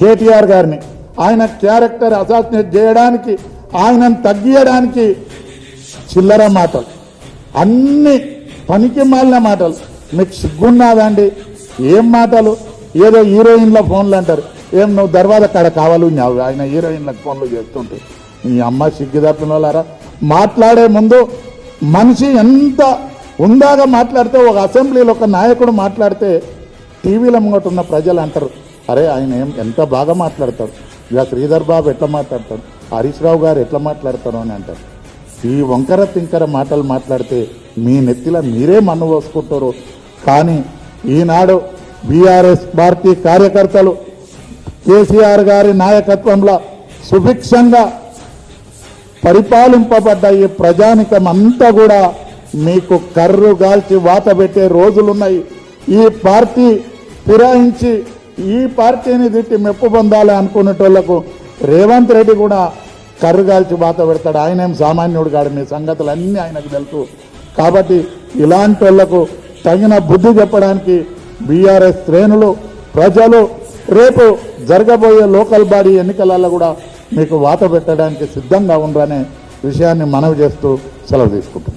కేటీఆర్ గారిని ఆయన character assassinate చేయడానికి ఆయనను తగ్గియడానికి చిల్లర మాటలు. అన్ని పనికి మాలిన మాటలు. మీకు సిగ్గున్నాదండి ఏం మాటలు? ఏదో హీరోయిన్ల ఫోన్లు అంటారు. ఏం నువ్వు దర్వాజ కాడ కావాలి? ఆయన హీరోయిన్లకు ఫోన్లు చేస్తుంటే. మీ అమ్మ సిగ్గు తప్పిన వాళ్ళారా మాట్లాడే ముందు మనిషి ఎంత ఉందాగా మాట్లాడితే ఒక అసెంబ్లీలో ఒక నాయకుడు మాట్లాడితే టీవీలో ముంగట ఉన్న ప్రజలు అంటారు అరే ఆయన ఏం ఎంత బాగా మాట్లాడతాడు? ఇక శ్రీధర్ బాబు ఎట్లా మాట్లాడతాడు? హరీష్ రావు గారు ఎట్లా మాట్లాడతారు అని అంటారు. ఈ వంకర తింకర మాటలు మాట్లాడితే మీ నెత్తిలో మీరే మన్ను పోసుకుంటారు. కానీ ఈనాడు బీఆర్ఎస్ పార్టీ కార్యకర్తలు కేసీఆర్ గారి నాయకత్వంలో సుభిక్షంగా పరిపాలింపబడ్డ ఈ ప్రజానికం అంతా కూడా మీకు కర్రు గాల్చి వాత పెట్టే రోజులున్నాయి. ఈ పార్టీ ఫిరాయించి ఈ పార్టీని తిట్టి మెప్పు పొందాలి అనుకునేటోళ్ళకు రేవంత్ రెడ్డి కూడా కర్రు బాత పెడతాడు. ఆయన ఏం సామాన్యుడు కాడు. మీ సంగతులు అన్నీ ఆయనకు తెలుసు. కాబట్టి ఇలాంటి వాళ్ళకు తగిన బుద్ధి చెప్పడానికి బీఆర్ఎస్ శ్రేణులు ప్రజలు రేపు జరగబోయే లోకల్ బాడీ ఎన్నికలలో కూడా మీకు వాత పెట్టడానికి సిద్ధంగా ఉండరనే విషయాన్ని మనవి చేస్తూ సెలవు తీసుకుంటున్నాను